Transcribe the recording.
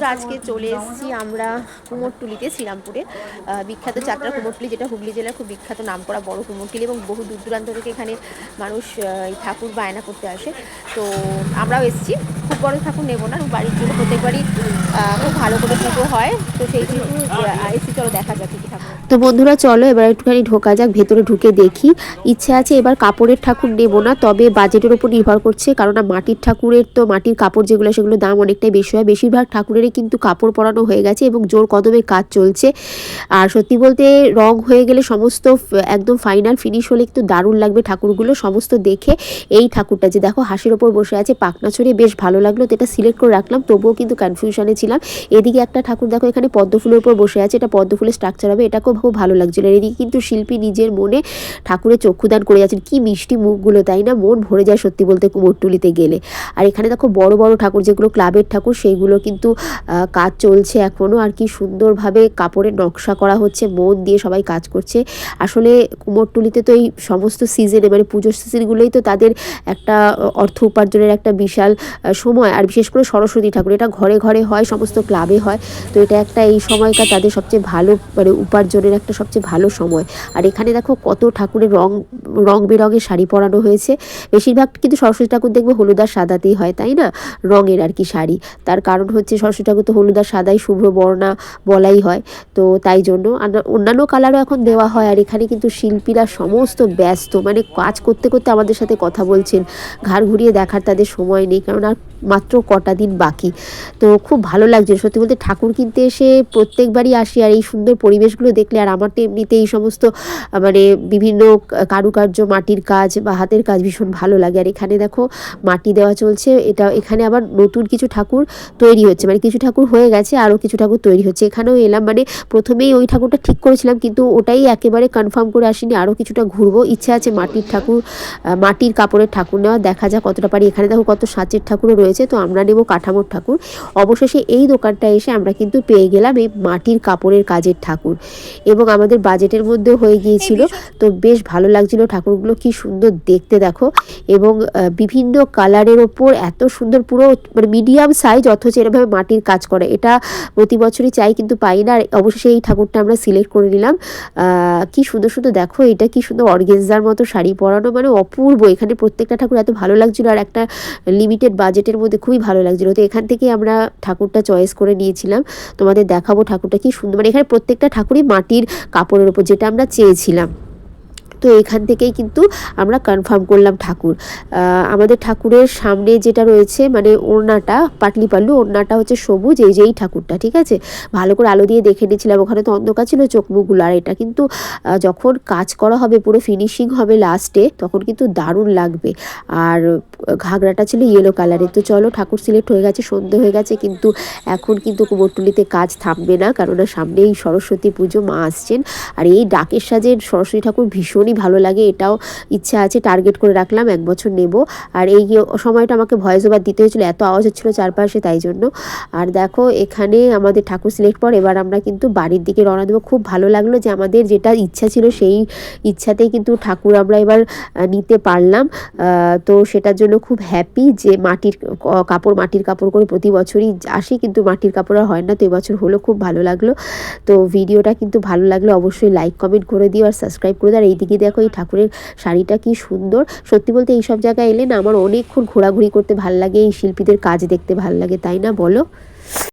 বন্ধুরা আজকে চলে এসেছি, আমরা কুমোরটুলিতে, শ্রীরামপুরে। বিখ্যাত যাত্রা কুমোরটুলি, যেটা হুগলি জেলার খুব বিখ্যাত নাম করা বড় কুমোরটুলি এবং বহু দূর দূরান্ত থেকে এখানে মানুষ এই ঠাকুর বায়না করতে আসে। তো আমরাও এসেছি। খুব বড় ঠাকুর নেব না, বাড়ির জন্য প্রত্যেকবারই খুব ভালো করে পুজো হয়। তো সেই জন্য এসি চলো দেখা যাক কি ঠাকুর তো বন্ধুরা, চলো এবার একটুখানি ঢোকা যাক, ভেতরে ঢুকে দেখি। ইচ্ছে আছে এবার কাপড়ের ঠাকুর নেব না, তবে বাজেটের উপর নির্ভর করছে কারণ মাটির ঠাকুরের তো মাটির কাপড় যেগুলো সেগুলো দাম অনেকটাই বেশি হয়। বেশিরভাগ ঠাকুরেরই কিন্তু কাপড় পরানো হয়ে গেছে এবং জোর কদমে কাজ চলছে। আর সত্যি বলতে রং হয়ে গেলে সমস্ত একদম ফাইনাল ফিনিশ হলে একটু দারুণ লাগবে ঠাকুরগুলো সমস্ত দেখে। এই ঠাকুরটা যে দেখো হাসির ওপর বসে আছে পাকনা ছড়িয়ে বেশ ভালো লাগল, তো এটা সিলেক্ট করে রাখলাম, তবুও কিন্তু কনফিউশনে ছিলাম। এদিকে একটা ঠাকুর দেখো এখানে পদ্ম ফুলের উপর বসে আছে, এটা পদ্ম ফুলের স্ট্রাকচার হবে, এটাকেও খুব ভালো লাগছিল। এদিকে কিন্তু শিল্পী নিজের মনে ঠাকুরের চক্ষুদান করে যাচ্ছেন কি মিষ্টি মুখগুলো, তাই না? মন ভরে যায় সত্যি বলতে কুমোরটুলিতে গেলে। আর এখানে দেখো বড় বড় ঠাকুর, যেগুলো ক্লাবের ঠাকুর, সেইগুলো কিন্তু কাজ চলছে এখনও আর কি সুন্দরভাবে কাপড়ের নকশা করা হচ্ছে মন দিয়ে সবাই কাজ করছে। আসলে কুমোরটুলিতে তো এই সমস্ত সিজনে মানে পুজোর সিজনগুলোই তো তাদের একটা অর্থ উপার্জনের একটা বিশাল সময়। আর বিশেষ করে সরস্বতী ঠাকুর, এটা ঘরে ঘরে হয়, সমস্ত ক্লাবে হয়। তো এটা একটা এই সময়কার তাদের সবচেয়ে ভালো মানে উপার্জনের একটা সবচেয়ে ভালো সময়। আর এখানে দেখো কত ঠাকুরের রং রং বেরঙের শাড়ি পরানো হয়েছে। বেশিরভাগ কিন্তু সরস্বতী ঠাকুর দেখবে হলুদ আর সাদাতেই হয়, তাই না? রঙের আর কি শাড়ি। তার কারণ হচ্ছে সরস্বতী ঠাকুর তো হলুদ আর সাদাই শুভ্র বর্ণা বলাই হয়। তো তাই জন্য অন্যান্য কালারও এখন দেওয়া হয় আর এখানে কিন্তু শিল্পীরা সমস্ত ব্যস্ত মানে কাজ করতে করতে আমাদের সাথে কথা বলছেন। ঘাড় ঘুরিয়ে দেখার তাদের সময় নেই, কারণ আর মাত্র কটা দিন বাকি। তো খুব ভালো লাগছে সত্যি বলতে ঠাকুর কিনতে এসে প্রত্যেকবারই আসি আর এই সুন্দর পরিবেশগুলো দেখলে আর আমার তো এমনিতে এই সমস্ত মানে বিভিন্ন কারুকার্য, মাটির কাজ বা হাতের কাজ ভীষণ ভালো লাগে। আর এখানে দেখো মাটি দেওয়া চলছে। এটা, এখানে আবার নতুন কিছু ঠাকুর তৈরি হচ্ছে। মানে কিছু ঠাকুর হয়ে গেছে, আরও কিছু ঠাকুর তৈরি হচ্ছে। এখানেও এলাম মানে প্রথমেই ওই ঠাকুরটা ঠিক করেছিলাম, কিন্তু ওটাই একেবারে কনফার্ম করে আসিনি। আরও কিছুটা ঘুরবো। ইচ্ছা আছে মাটির ঠাকুর মাটির কাপড়ের ঠাকুর নেওয়া দেখা যাক কতটা পারি। এখানে দেখো কত সাঁচের ঠাকুরও রয়েছে তো আমরা নেব কাঠামোর ঠাকুর। অবশেষে এই দোকানটা এসে আমরা কিন্তু পেয়ে গেলাম এই মাটির কাপড়ের কাজের ঠাকুর। এবং আমাদের বাজেটের মধ্যে হয়ে গিয়েছিল তো বেশ ভালো লাগছিল ঠাকুরগুলো কি সুন্দর দেখতে দেখো। এবং বিভিন্ন কালারের ওপর এত সুন্দর পুরো মানে মিডিয়াম সাইজ অথচ এরভাবে মাটির কাজ করে। এটা প্রতি বছরই চাই কিন্তু পাই না। আর অবশেষে এই ঠাকুরটা আমরা সিলেক্ট করে নিলাম। কি সুন্দর সুন্দর দেখো এটা কি সুন্দর অর্গেনজার মতো শাড়ি পরানো মানে অপূর্ব। এখানে প্রত্যেকটা ঠাকুর এত ভালো লাগছিল আর একটা লিমিটেড বাজেটের মধ্যে খুবই ভালো লাগছিল। তো এখান থেকে আমরা ঠাকুরটা চয়েস করে নিয়েছিলাম। তোমাদের দেখাবো ঠাকুরটা কি সুন্দর মানে এখানে প্রত্যেকটা ঠাকুরই মাটির কাপড়ের উপর, যেটা আমরা চেয়েছিলাম। তো এখান থেকেই কিন্তু আমরা কনফার্ম করলাম ঠাকুর। আমাদের ঠাকুরের সামনে যেটা রয়েছে মানে ওড়নাটা পাটলি পাল্লু ওড়নাটা হচ্ছে সবুজ, এই যে এই ঠাকুরটা, ঠিক আছে? ভালো করে আলো দিয়ে দেখে নিয়েছিলাম, ওখানে তো অন্ধকার ছিল, চোখ মুখগুলো আর এটা কিন্তু যখন কাজ করা হবে, পুরো ফিনিশিং হবে লাস্টে তখন কিন্তু দারুণ লাগবে। আর ঘাগরাটা ছিল ইয়েলো কালারের তো চলো ঠাকুর সিলেক্ট হয়ে গেছে, সন্ধে হয়ে গেছে, কিন্তু এখন কিন্তু কুমোরটুলিতে কাজ থামবে না, কেননা সামনেই সরস্বতী পুজো, মা আসছেন। আর এই ডাকের সাজের সরস্বতী ঠাকুর ভীষণই ভালো লাগে, এটাও ইচ্ছা আছে টার্গেট করে রাখলাম, এক বছর নেব। আর এই সময়টা আমাকে ভয়েস ওভার দিতে হয়েছিল, এত আওয়াজ হচ্ছিল চারপাশে, তাই জন্য। আর দেখো, এখানে আমাদের ঠাকুর সিলেক্ট পর, এবার আমরা কিন্তু বাড়ির দিকে রওনা দেবো। খুব ভালো লাগল যে আমাদের যেটা ইচ্ছা ছিল, সেই ইচ্ছাতেই কিন্তু ঠাকুর আমরা এবার নিতে পারলাম। তো সেটার জন্য খুব হ্যাপি যে মাটির কাপড় মাটির কাপড় করে প্রতি বছরই আসি, কিন্তু মাটির কাপড় আর হয় না, তো এবছর হলো, খুব ভালো লাগল। তো ভিডিওটা কিন্তু ভালো লাগল অবশ্যই লাইক কমেন্ট করে দিও আর সাবস্ক্রাইব করে দিও। আর এইদিকে দেখো, এই ঠাকুরের শাড়িটা কি সুন্দর। সত্যি বলতে এইসব জায়গায় এলে না আমার অনেকক্ষণ ঘোরাঘুরি করতে ভালো লাগে, এই শিল্পীদের কাজ দেখতে ভালো লাগে, তাই না বলো?